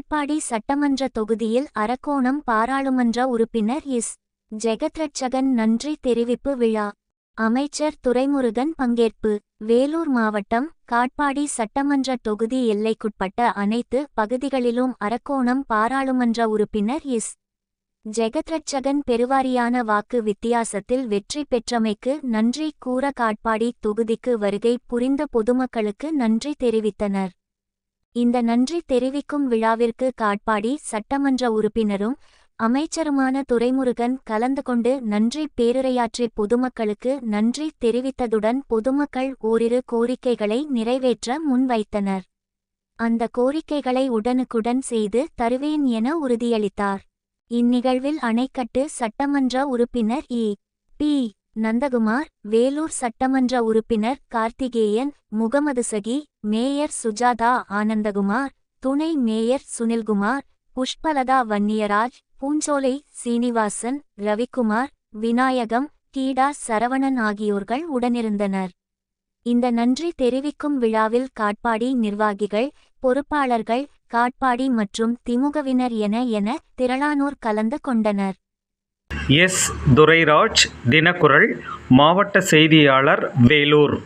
காட்பாடி சட்டமன்ற தொகுதியில் அரக்கோணம் பாராளுமன்ற உறுப்பினர் இஸ் ஜெகத்ரட்சகன் நன்றி தெரிவிப்பு விழா. அமைச்சர் துரைமுருகன் பங்கேற்பு. வேலூர் மாவட்டம் காட்பாடி சட்டமன்ற தொகுதி எல்லைக்குட்பட்ட அனைத்து பகுதிகளிலும் அரக்கோணம் பாராளுமன்ற உறுப்பினர் இஸ் ஜெகத்ரட்சகன் பெருவாரியான வாக்கு வித்தியாசத்தில் வெற்றி பெற்றமைக்கு நன்றி கூற காட்பாடி தொகுதிக்கு வருகை புரிந்த பொதுமக்களுக்கு நன்றி தெரிவித்தனர். இந்த நன்றி தெரிவிக்கும் விழாவிற்கு காட்பாடி சட்டமன்ற உறுப்பினரும் அமைச்சருமான துரைமுருகன் கலந்து கொண்டு நன்றி பேருரையாற்றி பொதுமக்களுக்கு நன்றி தெரிவித்ததுடன் பொதுமக்கள் ஓரிரு கோரிக்கைகளை நிறைவேற்ற முன்வைத்தனர். அந்த கோரிக்கைகளை உடனுக்குடன் செய்து தருவேன் என உறுதியளித்தார். இந்நிகழ்வில் அணைக்கட்டு சட்டமன்ற உறுப்பினர் இ. பி. நந்தகுமார் வேலூர் சட்டமன்ற உறுப்பினர் கார்த்திகேயன் முகமது சகி மேயர் சுஜாதா ஆனந்தகுமார் துணை மேயர் சுனில்குமார் புஷ்பலதா வன்னியராஜ் பூஞ்சோலை சீனிவாசன் ரவிக்குமார் விநாயகம் கீடா சரவணன் ஆகியோர்கள் உடனிருந்தனர். இந்த நன்றி தெரிவிக்கும் விழாவில் காட்பாடி நிர்வாகிகள் பொறுப்பாளர்கள் காட்பாடி மற்றும் திமுகவினர் என என திரளானோர் கலந்து கொண்டனர். எஸ். துரைராஜ் தினக்குரல் மாவட்ட செய்தியாளர் வேலூர்.